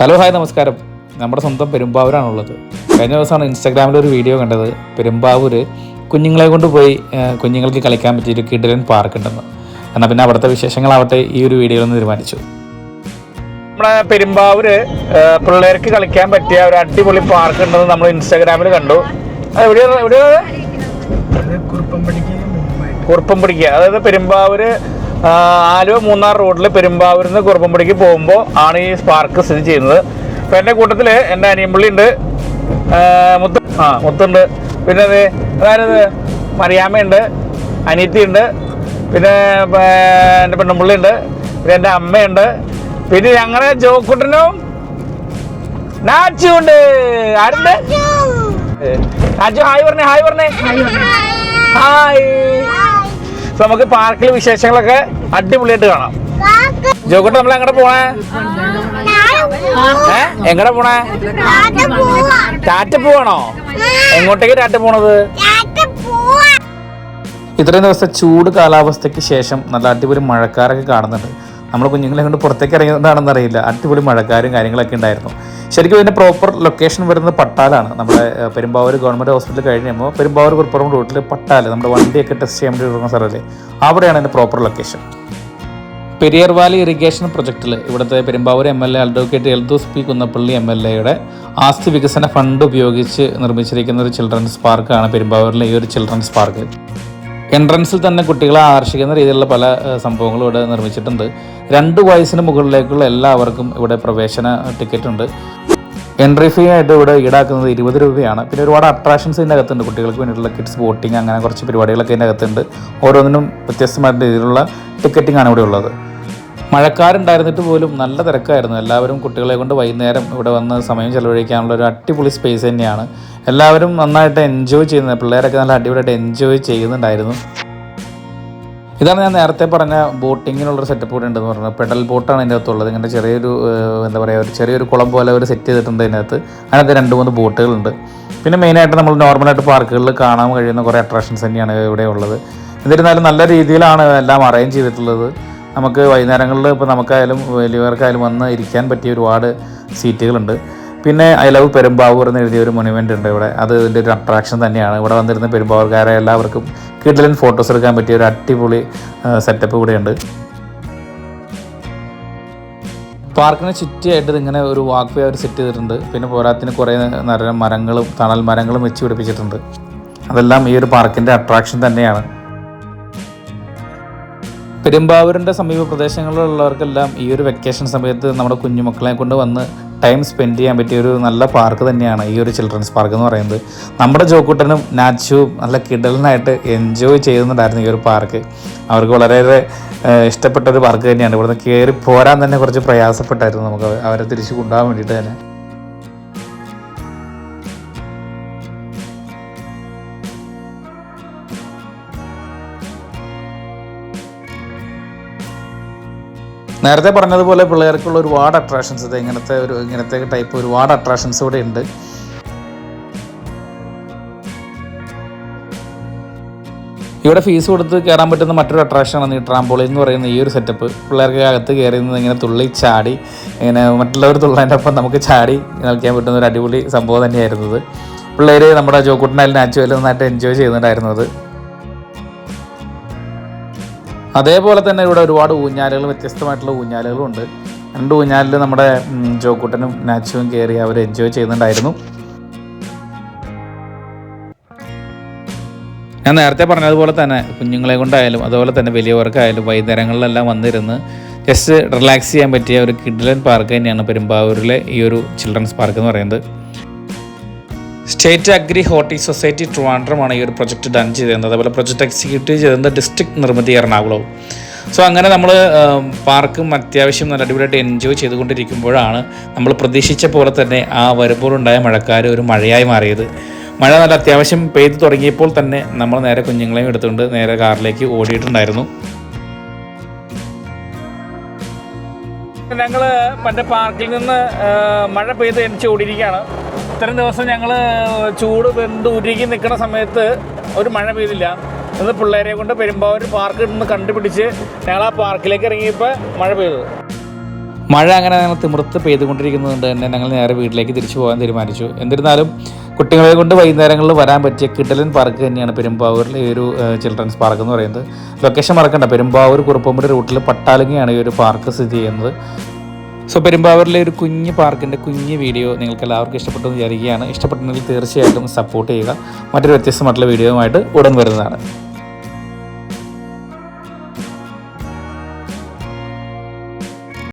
Hello hi നമസ്കാരം. നമ്മുടെ സ്വന്തം പെരുമ്പാവൂരാണുള്ളത്. കഴിഞ്ഞ ദിവസമാണ് ഇൻസ്റ്റാഗ്രാമിൽ ഒരു വീഡിയോ കണ്ടത്. പെരുമ്പാവൂർ കുഞ്ഞുങ്ങളെ കൊണ്ട് പോയി കുഞ്ഞുങ്ങൾക്ക് കളിക്കാൻ പറ്റിയ ഒരു കിഡിലൻ പാർക്ക് ഉണ്ടെന്ന്. എന്നാൽ പിന്നെ അവിടുത്തെ വിശേഷങ്ങളാവട്ടെ ഈ ഒരു വീഡിയോ നിന്ന് തീരുമാനിച്ചു. നമ്മുടെ പെരുമ്പാവൂര് പിള്ളേർക്ക് കളിക്കാൻ പറ്റിയ ഒരു അടിപൊളി പാർക്ക് ഉണ്ടെന്ന് നമ്മൾ ഇൻസ്റ്റാഗ്രാമിൽ കണ്ടു. അത് എവിടെയാണ് എവിടെയാണ് കുറുപ്പം പിടിക്കുക അതായത് പെരുമ്പാവൂര് ആലുവ മൂന്നാർ റോഡിൽ പെരുമ്പാവൂരിൽ നിന്ന് കുറുപ്പമ്പടിക്ക് പോകുമ്പോൾ ആണ് ഈ സ്പാർക്ക് സ്ഥിതി ചെയ്യുന്നത്. അപ്പം എന്റെ കൂട്ടത്തിൽ എന്റെ അനിയമ്പള്ളി ഉണ്ട് മുത്ത് ആ മുത്തുണ്ട്. പിന്നെ അത് അതായത് മറിയാമ്മയുണ്ട് അനിയത്തിയുണ്ട് പിന്നെ എന്റെ പെണ്ണുമ്പള്ളി ഉണ്ട് പിന്നെ എന്റെ അമ്മയുണ്ട് പിന്നെ ഞങ്ങളെ ജോക്കുട്ടനും നാച്ചുണ്ട്. ആരുണ്ട്? നാച്ചു. ഹായ് പറഞ്ഞേ ഹായ് പറഞ്ഞേ. ഹായ്. സോ നമുക്ക് പാർക്കിൽ വിശേഷങ്ങളൊക്കെ അടിപൊളിയായിട്ട് കാണാം. ജോക്കോട്ട് നമ്മൾ എങ്ങടെ പോണേ? ഏ എങ്ങടെ പോണേ? ടാറ്റ പോവാണോ? എങ്ങോട്ടേക്ക് ടാറ്റ പോണത്? ഇത്രയും ദിവസത്തെ ചൂട് കാലാവസ്ഥയ്ക്ക് ശേഷം നല്ല അടിപൊളി മഴക്കാരൊക്കെ കാണുന്നുണ്ട്. നമ്മൾ കുഞ്ഞുങ്ങളെ കൊണ്ട് പുറത്തേക്ക് ഇറങ്ങിയതാണെന്ന് അറിയില്ല അടിപൊളി മഴക്കാരും കാര്യങ്ങളൊക്കെ ഉണ്ടായിരുന്നു. ശരിക്കും ഇതിന്റെ പ്രോപ്പർ ലൊക്കേഷൻ വരുന്നത് പട്ടാലാണ്. നമ്മുടെ പെരുമ്പാവൂർ ഗവൺമെന്റ് ഹോസ്പിറ്റൽ കഴിഞ്ഞുമ്പോൾ പെരുമ്പാവൂർ കുറുപ്പുറം റൂട്ടിൽ പട്ടാൽ നമ്മുടെ വണ്ടിയൊക്കെ ടെസ്റ്റ് ചെയ്യാൻ വേണ്ടി ഇറങ്ങുന്ന സ്ഥലമല്ലേ അവിടെയാണ് ഇതിന്റെ proper location Periyar valley irrigation പ്രൊജക്റ്റിൽ ഇവിടുത്തെ Perumbavoor M L A advocate Eldhose P Kunnappilly M L എയുടെ ആസ്തി വികസന ഫണ്ട് ഉപയോഗിച്ച് നിർമ്മിച്ചിരിക്കുന്ന ഒരു ചിൽഡ്രൻസ് പാർക്കാണ് പെരുമ്പാവൂരിലെ ഈ ഒരു ചിൽഡ്രൻസ് പാർക്ക് എൻട്രൻസിൽ തന്നെ കുട്ടികളെ ആകർഷിക്കുന്ന രീതിയിലുള്ള പല സംഭവങ്ങളും ഇവിടെ നിർമ്മിച്ചിട്ടുണ്ട്. രണ്ട് വയസ്സിന് മുകളിലേക്കുള്ള എല്ലാവർക്കും ഇവിടെ പ്രവേശന ടിക്കറ്റ് ഉണ്ട്. എൻട്രി ഫീ ആയിട്ട് ഇവിടെ ഈടാക്കുന്നത് ഇരുപത് രൂപയാണ്. പിന്നെ ഒരുപാട് അട്രാക്ഷൻസ് ഇതിന്റെ അകത്തുണ്ട്. കുട്ടികൾക്ക് വേണ്ടിയിട്ടുള്ള കിഡ്സ് ബോട്ടിങ് അങ്ങനെ കുറച്ച് പരിപാടികളൊക്കെ ഇതിന്റെ അകത്തുണ്ട്. ഓരോന്നിനും വ്യത്യസ്തമായിട്ട് രീതിയിലുള്ള ടിക്കറ്റിംഗ് ആണ് ഇവിടെ ഉള്ളത്. മഴക്കാരുണ്ടായിരുന്നിട്ട് പോലും നല്ല തിരക്കായിരുന്നു. എല്ലാവരും കുട്ടികളെ കൊണ്ട് വൈകുന്നേരം ഇവിടെ വന്ന് സമയം ചെലവഴിക്കാനുള്ള ഒരു അടിപൊളി സ്പേസ് തന്നെയാണ്. എല്ലാവരും നന്നായിട്ട് എൻജോയ് ചെയ്യുന്നത്. പിള്ളേരൊക്കെ നല്ല അടിപൊളിയായിട്ട് എൻജോയ് ചെയ്യുന്നുണ്ടായിരുന്നു. ഇതാണ് ഞാൻ നേരത്തെ പറഞ്ഞ ബോട്ടിങ്ങിനുള്ളൊരു സെറ്റപ്പ് കൂടെ ഉണ്ടെന്ന് പറഞ്ഞത്. പെഡൽ ബോട്ടാണ് അതിന്റെ അകത്തുള്ളത്. ഇങ്ങനെ ചെറിയൊരു എന്താ പറയുക ഒരു ചെറിയൊരു കുളം പോലെ ഒരു സെറ്റ് ചെയ്തിട്ടുണ്ട് അതിനകത്ത്. അതിനകത്ത് രണ്ട് മൂന്ന് ബോട്ടുകളുണ്ട്. പിന്നെ മെയിനായിട്ട് നമ്മൾ നോർമലായിട്ട് പാർക്കുകളിൽ കാണാൻ കഴിയുന്ന കുറേ അട്രാക്ഷൻസ് തന്നെയാണ് ഇവിടെ ഉള്ളത്. എന്നിരുന്നാലും നല്ല രീതിയിലാണ് എല്ലാം അറേഞ്ച് ചെയ്തിട്ടുള്ളത്. നമുക്ക് വൈകുന്നേരങ്ങളിൽ ഇപ്പോൾ നമുക്കായാലും വലിയവർക്കായാലും വന്ന് ഇരിക്കാൻ പറ്റിയ ഒരുപാട് സീറ്റുകളുണ്ട് പിന്നെ ഐ ലവ് പെരുമ്പാവൂർ എന്ന് എഴുതിയ ഒരു മൊനുമെന്റ് ഉണ്ട് ഇവിടെ. അത് ഇതിന്റെ ഒരു അട്രാക്ഷൻ തന്നെയാണ്. ഇവിടെ വന്നിരുന്ന പെരുമ്പാവൂർക്കാരെ എല്ലാവർക്കും കിഡിലും ഫോട്ടോസ് എടുക്കാൻ പറ്റിയ ഒരു അടിപൊളി സെറ്റപ്പ് ഇവിടെയുണ്ട് പാർക്കിന് ചുറ്റിയായിട്ട് ഇങ്ങനെ ഒരു വാക്ക് വേ അവർ സെറ്റ് ചെയ്തിട്ടുണ്ട്. പിന്നെ പോരാത്തിന് കുറേ നിറയെ മരങ്ങളും തണൽ മരങ്ങളും വെച്ച് പിടിപ്പിച്ചിട്ടുണ്ട്. അതെല്ലാം ഈ ഒരു പാർക്കിന്റെ അട്രാക്ഷൻ തന്നെയാണ്. പെരുമ്പാവൂരിന്റെ സമീപ പ്രദേശങ്ങളിലുള്ളവർക്കെല്ലാം ഈ ഒരു വെക്കേഷൻ സമയത്ത് നമ്മുടെ കുഞ്ഞുമക്കളെ കൊണ്ട് വന്ന് ടൈം സ്പെൻഡ് ചെയ്യാൻ പറ്റിയ ഒരു നല്ല പാർക്ക് തന്നെയാണ് ഈ ഒരു ചിൽഡ്രൻസ് പാർക്ക് എന്ന് പറയുന്നത്. നമ്മുടെ ജോക്കുട്ടനും നാച്ചുവും നല്ല കിടലിനായിട്ട് എൻജോയ് ചെയ്യുന്നുണ്ടായിരുന്നു ഈ ഒരു പാർക്ക് അവർക്ക് വളരെയേറെ ഇഷ്ടപ്പെട്ട ഒരു പാർക്ക് തന്നെയാണ്. ഇവിടുന്ന് കയറി പോരാൻ തന്നെ കുറച്ച് പ്രയാസപ്പെട്ടായിരുന്നു നമുക്ക് അവ- അവരെ തിരിച്ചു കൊണ്ടുപോകാൻ വേണ്ടിയിട്ട് തന്നെ. നേരത്തെ പറഞ്ഞതുപോലെ പിള്ളേർക്കുള്ള ഒരുപാട് അട്രാക്ഷൻസ് ഇത് ഇങ്ങനത്തെ ഒരു ഇങ്ങനത്തെ ടൈപ്പ് ഒരുപാട് അട്രാക്ഷൻസ് ഇവിടെ ഉണ്ട്. ഇവിടെ ഫീസ് കൊടുത്ത് കയറാൻ പറ്റുന്ന മറ്റൊരു അട്രാക്ഷനാണ് ഈ ട്രാമ്പോളി എന്ന് പറയുന്ന ഈ ഒരു സെറ്റപ്പ് പിള്ളേർക്ക് അകത്ത് കയറി നിന്ന് ഇങ്ങനെ തുള്ളി ചാടി ഇങ്ങനെ മറ്റുള്ളവർ തുള്ളതിന്റെ ഒപ്പം നമുക്ക് ചാടി കളിക്കാൻ പറ്റുന്ന ഒരു അടിപൊളി സംഭവം തന്നെയായിരുന്നത് പിള്ളേർ നമ്മുടെ ജോക്കുട്ടനായാലും നാച്ചുവലും നന്നായിട്ട് എൻജോയ് ചെയ്യുന്നുണ്ടായിരുന്നത് അതേപോലെ തന്നെ ഇവിടെ ഒരുപാട് ഊഞ്ഞാലുകൾ വ്യത്യസ്തമായിട്ടുള്ള ഊഞ്ഞാലുകളും ഉണ്ട്. രണ്ട് ഊഞ്ഞാലിൽ നമ്മുടെ ജോക്കുട്ടനും നാച്ചുവും കയറി അവർ എൻജോയ് ചെയ്യുന്നുണ്ടായിരുന്നു. ഞാൻ നേരത്തെ പറഞ്ഞതുപോലെ തന്നെ കുഞ്ഞുങ്ങളെ കൊണ്ടായാലും അതുപോലെ തന്നെ വലിയവർക്കായാലും വൈകുന്നേരങ്ങളിലെല്ലാം വന്നിരുന്ന് ജസ്റ്റ് റിലാക്സ് ചെയ്യാൻ പറ്റിയ ഒരു കിഡ്ലൻ പാർക്ക് തന്നെയാണ് പെരുമ്പാവൂരിലെ ഈ ഒരു ചിൽഡ്രൻസ് പാർക്ക് എന്ന് പറയുന്നത്. സ്റ്റേറ്റ് അഗ്രി ഹോർട്ടി സൊസൈറ്റി ട്രിവാൻഡ്രമാണ് ഈ ഒരു പ്രൊജക്റ്റ് ഡൺ ചെയ്തിരുന്നത്. അതുപോലെ പ്രൊജക്റ്റ് എക്സിക്യൂട്ടീവ് ചെയ്തത് ഡിസ്ട്രിക്ട് നിർമ്മിതി എറണാകുളവും സോ അങ്ങനെ നമ്മൾ പാർക്കും അത്യാവശ്യം നല്ല അടിപൊളിയായിട്ട് എൻജോയ് ചെയ്തുകൊണ്ടിരിക്കുമ്പോഴാണ് നമ്മൾ പ്രതീക്ഷിച്ച പോലെ തന്നെ ആ വരുമ്പോഴുണ്ടായ മഴക്കാർ ഒരു മഴയായി മാറിയത്. മഴ നല്ല അത്യാവശ്യം പെയ്തു തുടങ്ങിയപ്പോൾ തന്നെ നമ്മൾ നേരെ കുഞ്ഞുങ്ങളെയും എടുത്തുകൊണ്ട് നേരെ കാറിലേക്ക് ഓടിയിട്ടുണ്ടായിരുന്നു. ഞങ്ങൾ മറ്റേ പാർക്കിൽ നിന്ന് മഴ പെയ്ത് എനിച്ച് ഓടിയിരിക്കുകയാണ്. ഇത്രയും ദിവസം ഞങ്ങൾ ചൂട് വെന്ത് ഉരുകി നിൽക്കുന്ന സമയത്ത് ഒരു മഴ പെയ്തില്ല. അത് പിള്ളേരെ കൊണ്ട് പെരുമ്പാവൂർ പാർക്ക് നിന്ന് കണ്ടുപിടിച്ച് ഞങ്ങൾ ആ പാർക്കിലേക്ക് ഇറങ്ങിയപ്പോൾ മഴ പെയ്തു. മഴ അങ്ങനെ ഞങ്ങൾ തിമിർത്ത് പെയ്തുകൊണ്ടിരിക്കുന്നതുകൊണ്ട് തന്നെ ഞങ്ങൾ നേരെ വീട്ടിലേക്ക് തിരിച്ചു പോകാൻ തീരുമാനിച്ചു. എന്നിരുന്നാലും കുട്ടികളെ കൊണ്ട് വൈകുന്നേരങ്ങളിൽ വരാൻ പറ്റിയ കിടലൻ പാർക്ക് തന്നെയാണ് പെരുമ്പാവൂരിലെ ഈ ഒരു ചിൽഡ്രൻസ് പാർക്ക് എന്ന് പറയുന്നത്. ലൊക്കേഷൻ മറക്കണ്ട. പെരുമ്പാവൂർ കുറുപ്പമ്പടി റൂട്ടിൽ പട്ടാലങ്ങിയാണ് ഈ ഒരു പാർക്ക് സ്ഥിതി ചെയ്യുന്നത്. സോ പെരുമ്പാവൂരിലെ ഒരു കുഞ്ഞ് പാർക്കിന്റെ കുഞ്ഞ് വീഡിയോ നിങ്ങൾക്ക് എല്ലാവർക്കും ഇഷ്ടപ്പെട്ടു വിചാരിക്കുകയാണ്. ഇഷ്ടപ്പെട്ടെങ്കിൽ തീർച്ചയായിട്ടും സപ്പോർട്ട് ചെയ്യുക. മറ്റൊരു വ്യത്യസ്തമായിട്ടുള്ള വീഡിയോയുമായിട്ട് ഉടൻ വരുന്നതാണ്.